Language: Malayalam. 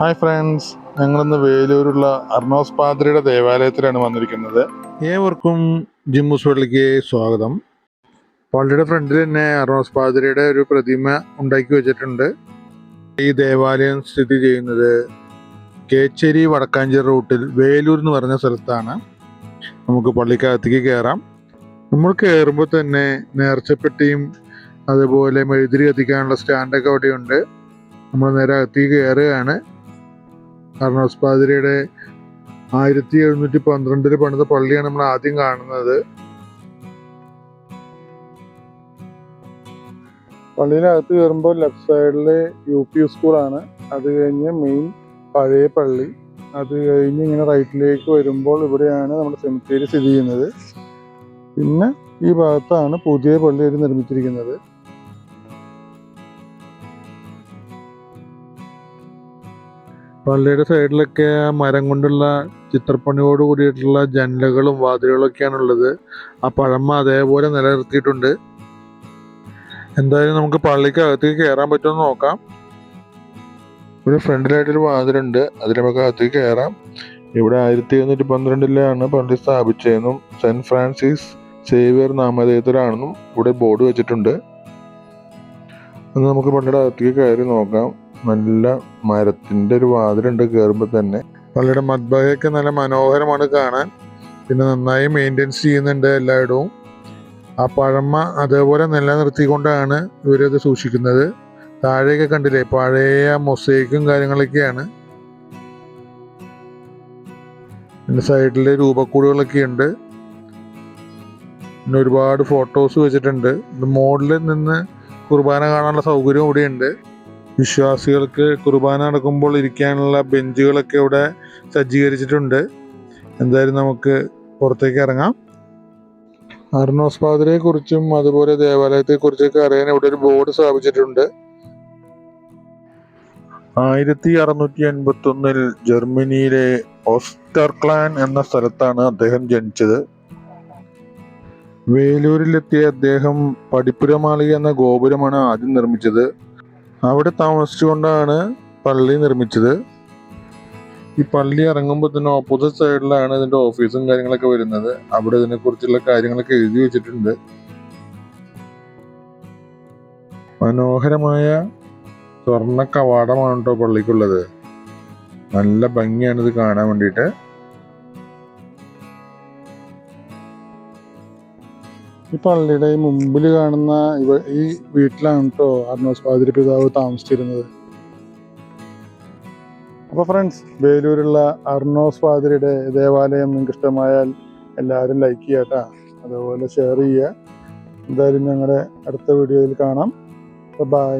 ഹായ് ഫ്രണ്ട്സ് ഞങ്ങളിന്ന് വേലൂരുള്ള അർണോസ് പാദ്രിയുടെ ദേവാലയത്തിലാണ് വന്നിരിക്കുന്നത്. ഏവർക്കും ജിമ്മൂസ് പള്ളിക്ക് സ്വാഗതം. പള്ളിയുടെ ഫ്രണ്ടിൽ തന്നെ അർണോസ് പാദ്രിയുടെ ഒരു പ്രതിമ ഉണ്ടാക്കി വെച്ചിട്ടുണ്ട്. ഈ ദേവാലയം സ്ഥിതി ചെയ്യുന്നത് കേച്ചേരി വടക്കാഞ്ചേരി റൂട്ടിൽ വേലൂർ എന്ന് പറഞ്ഞ സ്ഥലത്താണ്. നമുക്ക് പള്ളിക്കകത്തേക്ക് കയറാം. നമ്മൾ കയറുമ്പോൾ തന്നെ നേർച്ചപ്പെട്ടിയും അതുപോലെ മെഴുതിരി കത്തിക്കാനുള്ള സ്റ്റാൻഡൊക്കെ അവിടെയുണ്ട്. നമ്മൾ നേരെ അകത്തേക്ക് കയറുകയാണ്. അർണോസ് പാതിരിയുടെ ആയിരത്തി എഴുന്നൂറ്റി പന്ത്രണ്ടിൽ പണിത പള്ളിയാണ് നമ്മൾ ആദ്യം കാണുന്നത്. പള്ളിയിലകത്ത് കയറുമ്പോൾ ലെഫ്റ്റ് സൈഡിൽ യു പി സ്കൂളാണ് അത് കഴിഞ്ഞ് മെയിൻ പഴയ പള്ളി. അത് കഴിഞ്ഞ് ഇങ്ങനെ റൈറ്റിലേക്ക് വരുമ്പോൾ ഇവിടെയാണ് നമ്മുടെ സെമിത്തേരി സ്ഥിതി ചെയ്യുന്നത്. പിന്നെ ഈ ഭാഗത്താണ് പുതിയ പള്ളി അവർ നിർമ്മിച്ചിരിക്കുന്നത്. പള്ളിയുടെ സൈഡിലൊക്കെ മരം കൊണ്ടുള്ള ചിത്രപ്പണിയോട് കൂടിയിട്ടുള്ള ജനലുകളും വാതിലുകളൊക്കെയാണ് ഉള്ളത് ആ പഴമ അതേപോലെ നിലനിർത്തിയിട്ടുണ്ട്. എന്തായാലും നമുക്ക് പള്ളിക്ക് അകത്തേക്ക് കയറാൻ പറ്റുമെന്ന് നോക്കാം. ഇവിടെ ഫ്രണ്ടിലായിട്ടൊരു വാതിലുണ്ട്. അതിൽ നമുക്ക് അകത്തേക്ക് കയറാം ഇവിടെ ആയിരത്തി എഴുന്നൂറ്റി പന്ത്രണ്ടിലാണ് പള്ളി സ്ഥാപിച്ചതെന്നും സെന്റ് ഫ്രാൻസിസ് സേവിയർ നാമധേയത്തിലാണെന്നും ഇവിടെ ബോർഡ് വെച്ചിട്ടുണ്ട്. നമുക്ക് പള്ളിയുടെ അകത്തേക്ക് കയറി നോക്കാം. നല്ല മരത്തിന്റെ ഒരു വാതിലുണ്ട് കയറുമ്പോൾ തന്നെ. പള്ളിയുടെ മദ്ബഹയൊക്കെ നല്ല മനോഹരമാണ് കാണാൻ. പിന്നെ നന്നായി മെയിന്റെനൻസ് ചെയ്യുന്നുണ്ട് എല്ലായിടവും. ആ പഴമ അതേപോലെ നിലനിർത്തിക്കൊണ്ടാണ് ഇവരത് സൂക്ഷിക്കുന്നത്. താഴെയൊക്കെ കണ്ടില്ലേ പഴയ മൊസൈക്കും കാര്യങ്ങളൊക്കെയാണ്. പിന്നെ സൈഡിൽ രൂപക്കൂടുകളൊക്കെ ഉണ്ട്. പിന്നെ ഒരുപാട് ഫോട്ടോസ് വെച്ചിട്ടുണ്ട്. മോഡലിൽ നിന്ന് കുർബാന കാണാനുള്ള സൗകര്യം ഇവിടെയുണ്ട്. വിശ്വാസികൾക്ക് കുർബാന നടക്കുമ്പോൾ ഇരിക്കാനുള്ള ബെഞ്ചുകളൊക്കെ ഇവിടെ സജ്ജീകരിച്ചിട്ടുണ്ട്. എന്തായാലും നമുക്ക് പുറത്തേക്ക് ഇറങ്ങാം. അർണോസ് പാതിരയെ കുറിച്ചും അതുപോലെ ദേവാലയത്തെ കുറിച്ചൊക്കെ അറിയാൻ ഇവിടെ ഒരു ബോർഡ് സ്ഥാപിച്ചിട്ടുണ്ട്. ആയിരത്തി അറുന്നൂറ്റി എൺപത്തി ഒന്നിൽ ജർമ്മനിയിലെ ഓസ്റ്റർക്ലാൻ എന്ന സ്ഥലത്താണ് അദ്ദേഹം ജനിച്ചത്. വേലൂരിലെത്തിയ അദ്ദേഹം പടിപ്പുരമാളിക എന്ന ഗോപുരമാണ് ആദ്യം നിർമ്മിച്ചത്. അവിടെ താമസിച്ചുകൊണ്ടാണ് പള്ളി നിർമ്മിച്ചത്. ഈ പള്ളി ഇറങ്ങുമ്പോൾ തന്നെ ഓപ്പോസിറ്റ് സൈഡിലാണ് ഇതിന്റെ ഓഫീസും കാര്യങ്ങളൊക്കെ വരുന്നത്. അവിടെ ഇതിനെക്കുറിച്ചുള്ള കാര്യങ്ങളൊക്കെ എഴുതി വെച്ചിട്ടുണ്ട്. മനോഹരമായ സ്വർണ കവാടമാണ് കേട്ടോ പള്ളിക്കുള്ളത്. നല്ല ഭംഗിയാണ് ഇത് കാണാൻ വേണ്ടിയിട്ട്. ഈ പള്ളിയുടെ മുമ്പിൽ കാണുന്ന ഇവ ഈ വീട്ടിലാണ് കേട്ടോ അർണോസ് പാതിരി പിതാവ് താമസിച്ചിരുന്നത്. അപ്പോൾ ഫ്രണ്ട്സ് വേലൂരുള്ള അർണോസ് പാതിരിയുടെ ദേവാലയം നിങ്ങൾക്ക് ഇഷ്ടമായാൽ എല്ലാവരും ലൈക്ക് ചെയ്യുക കേട്ടോ അതുപോലെ ഷെയർ ചെയ്യുക. എന്തായാലും ഞങ്ങളുടെ അടുത്ത വീഡിയോയിൽ കാണാം. ബൈ